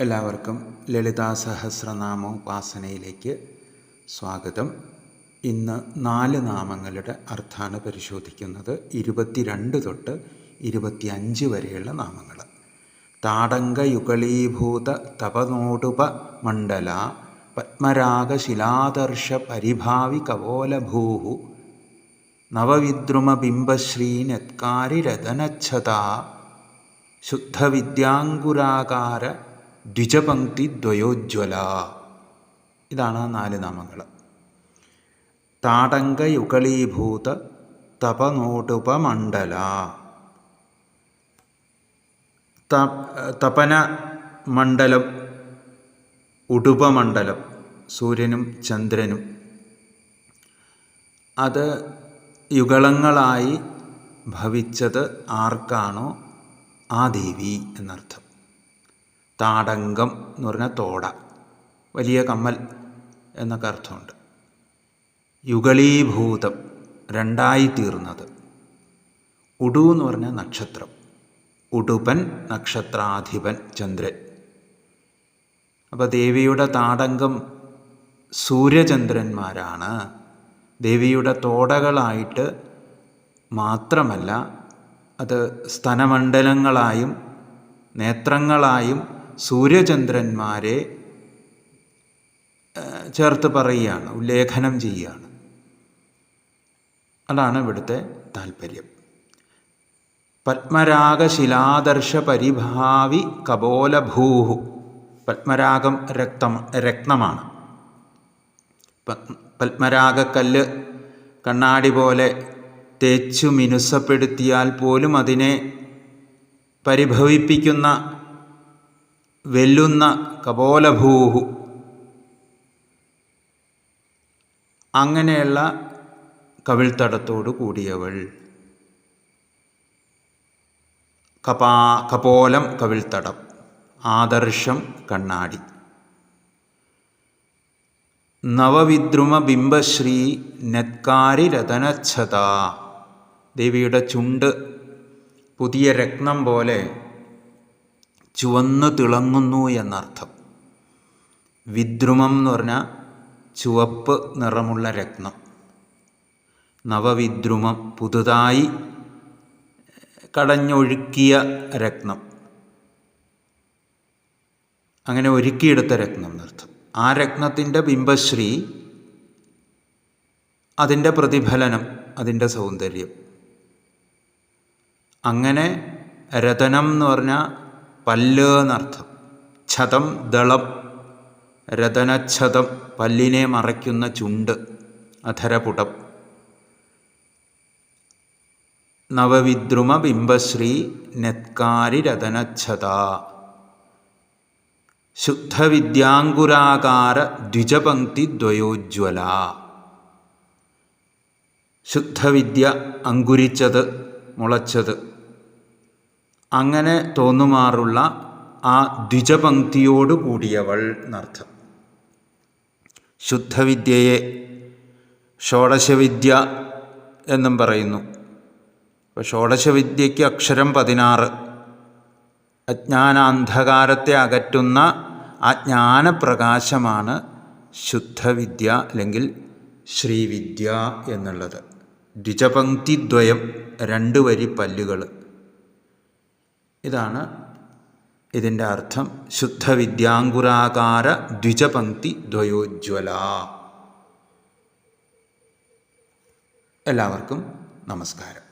എല്ലാവർക്കും ലളിതാ സഹസ്രനാമോപാസനയിലേക്ക് സ്വാഗതം. ഇന്ന് നാല് നാമങ്ങളുടെ അർത്ഥാണ് പരിശോധിക്കുന്നത്. ഇരുപത്തിരണ്ട് തൊട്ട് ഇരുപത്തിയഞ്ച് വരെയുള്ള നാമങ്ങൾ. താടങ്ക യുഗളീഭൂത തപനോടുപ മണ്ഡല പത്മരാഗശിലാദർശ പരിഭാവി കവോലഭൂഹു നവവിദ്രുമബിംബശ്രീനത്കാരിരതനച്ഛതാ ശുദ്ധവിദ്യാങ്കുരാകാര ദ്വിജപംക്തി ദ്വയോജ്വല. ഇതാണ് ആ നാല് നാമങ്ങൾ. താടങ്കയുഗളീഭൂത തപനോടുപമണ്ഡല. തപന മണ്ഡലം ഉടുപമണ്ഡലം സൂര്യനും ചന്ദ്രനും. അത് യുഗളങ്ങളായി ഭവിച്ചത് ആർക്കാണോ ആ ദേവി എന്നർത്ഥം. താടങ്കം എന്ന് പറഞ്ഞാൽ തോട. വലിയ കമ്മൽ എന്നൊക്കെ അർത്ഥമുണ്ട്. യുഗളീഭൂതം രണ്ടായി തീർന്നത് ഉടു എന്ന് പറഞ്ഞ നക്ഷത്രം. ഉടുപൻ നക്ഷത്രാധിപൻ ചന്ദ്രൻ. അപ്പോൾ ദേവിയുടെ താടങ്കം സൂര്യചന്ദ്രന്മാരാണ്. ദേവിയുടെ തോടകളായിട്ട് മാത്രമല്ല അത് സ്തനമണ്ഡലങ്ങളായും നേത്രങ്ങളായും സൂര്യചന്ദ്രന്മാരെ ചേർത്ത് പറയുകയാണ് ഉല്ലേഖനം ചെയ്യുകയാണ്. അതാണ് ഇവിടുത്തെ താല്പര്യം. പത്മരാഗശിലാദർശ പരിഭാവി കപോലഭൂഹു. പത്മരാഗം രക്തം രത്നമാണ്. പത്മരാഗക്കല്ല് കണ്ണാടി പോലെ തേച്ചു മിനുസപ്പെടുത്തിയാൽ പോലും അതിനെ പരിഭവിപ്പിക്കുന്ന വെല്ലുന്ന കപോലഭൂഹു. അങ്ങനെയുള്ള കവിൾത്തടത്തോടു കൂടിയവൾ. കപാ കപോലം കവിൾത്തടം ആദർശം കണ്ണാടി. നവവിദ്രുമ ബിംബശ്രീ നെത്കാരി രതനച്ഛത. ദേവിയുടെ ചുണ്ട് പുതിയ രത്നം പോലെ ചുവന്നു തിളങ്ങുന്നു എന്നർത്ഥം. വിദ്രുമം എന്ന് പറഞ്ഞാൽ ചുവപ്പ് നിറമുള്ള രത്നം. നവവിദ്രുമം പുതുതായി കടഞ്ഞൊഴുക്കിയ രത്നം. അങ്ങനെ ഒരുക്കിയെടുത്ത രത്നം എന്നർത്ഥം. ആ രത്നത്തിന്റെ ബിംബശ്രീ അതിന്റെ പ്രതിഫലനം അതിന്റെ സൗന്ദര്യം. അങ്ങനെ രതനം എന്ന് പറഞ്ഞാൽ പല്ല് എന്നർത്ഥം. ഛതം ദളം രതനഛതം പല്ലിനെ മറയ്ക്കുന്ന ചുണ്ട് അധരപുടം. നവവിദ്രുമ ബിംബശ്രീ നെത്കാരി രതനഛത. ശുദ്ധവിദ്യാങ്കുരാകാര ദ്വിജപംക്തി ദ്വയോജ്വല. ശുദ്ധവിദ്യ അങ്കുരിച്ചത് മുളച്ചത്. അങ്ങനെ തോന്നുമാറുള്ള ആ ദ്വിജപംക്തിയോടു കൂടിയവൾ എന്നർത്ഥം. ശുദ്ധവിദ്യയെ ഷോഡശവിദ്യ എന്നും പറയുന്നു. അപ്പോൾ ഷോഡശവിദ്യയ്ക്ക് അക്ഷരം പതിനാറ്. അജ്ഞാനാന്ധകാരത്തെ അകറ്റുന്ന അജ്ഞാനപ്രകാശമാണ് ജ്ഞാനപ്രകാശമാണ് ശുദ്ധവിദ്യ അല്ലെങ്കിൽ ശ്രീവിദ്യ എന്നുള്ളത്. ദ്വിജപംക്തിദ്വയം രണ്ട് വരി പല്ലുകൾ. ഇതാണ് ഇതിന്റെ അർത്ഥം. ശുദ്ധവിദ്യാങ്കുരാകാര ദ്വിജപംക്തി ദ്വയോജ്വല. എല്ലാവർക്കും നമസ്കാരം.